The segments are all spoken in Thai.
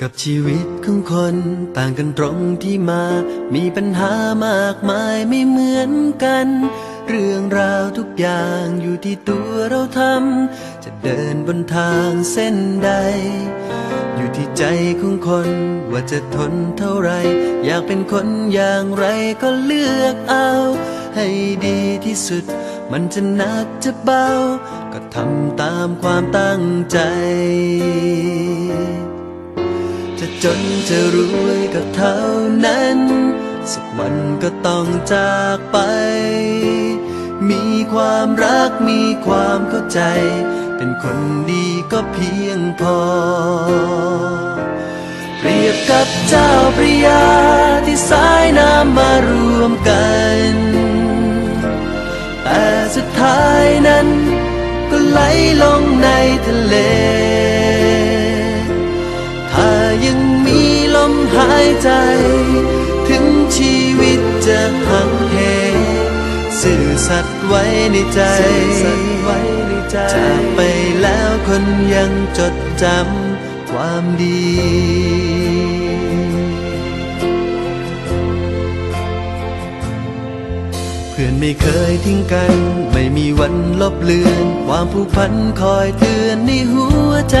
กับชีวิตของคนต่างกันตรงที่มา มีปัญหามากมายไม่เหมือนกัน เรื่องราวทุกอย่างอยู่ที่ตัวเราทำ จะเดินบนทางเส้นใด อยู่ที่ใจของคนว่าจะทนเท่าไร อยากเป็นคนอย่างไรก็เลือกเอา ให้ดีที่สุด มันจะหนักจะเบา ก็ทำตามความตั้งใจ จนจะรวยก็เท่านั้น สักวันก็ต้องจากไป มีความรักมีความเข้าใจ เป็นคนดีก็เพียงพอ เปรียบกับเจ้าพระยาที่สายน้ำมารวมกัน แต่สุดท้ายนั้น ก็ไหลลงในทะเลายใจ ถึงชีวิตจะหักเหสื่อสัตย์ไว้ในใจจากไปแล้วคนยังจดจำความดีเพื่อนไม่เคยทิ้งกัน ไม่มีวันลบเลือน ความผูกพันคอยเตือนในหัวใจ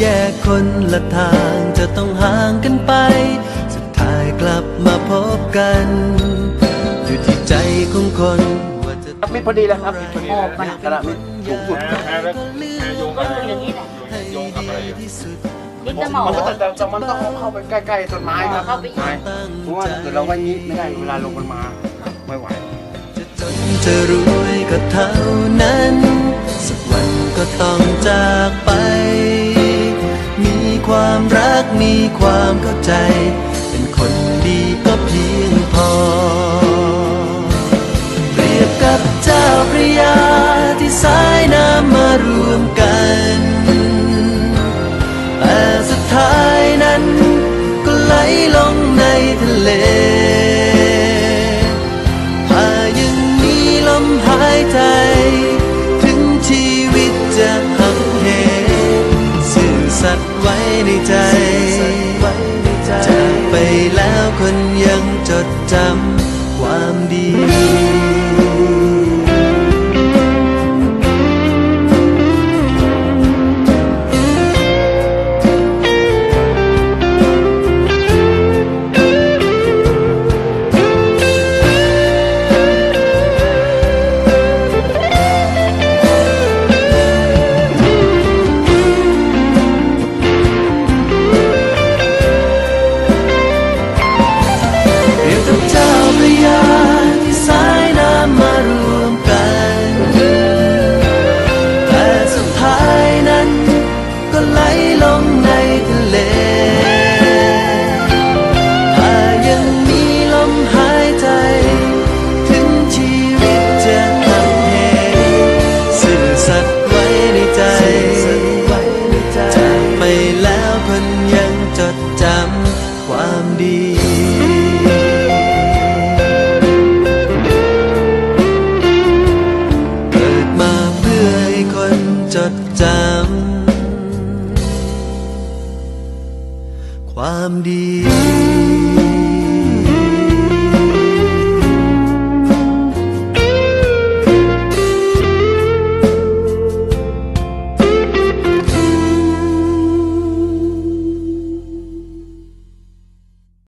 แยกคนละทางจะต้องห่างกันไป สุดท้ายกลับมาพบกัน อยู่ที่ใจของคนว่าจะครับมิตรพอดีแล้วครับมิตรพอดีแล้วนะกระมิตรสูงสุดแพ้แล้วแพ้โยงก็กับอะไรคืออย่างนี้แหละโยงกับอะไรอะดินสมอมันก็แต่แต่มันต้องเอาเข้าไปใกล้ๆต้นไม้ครับเข้าไปอีกไม้เพราะว่าถ้าเกิดเราไว้นี้ไม่ได้เวลาลงมันมาไม่ไหวจะจนจะรวยก็เท่านั้น สักวันก็ต้องจากไป ความเข้าใจ เป็นคนดีก็เพียงพอ เปรียบกับเจ้าพระยาที่สายน้ำมารวมกันแต่สุดท้ายนั้น ก็ไหลลงในทะเลำความดี จดจำความดีเกิดมาเพื่อให้คนจดจำความดี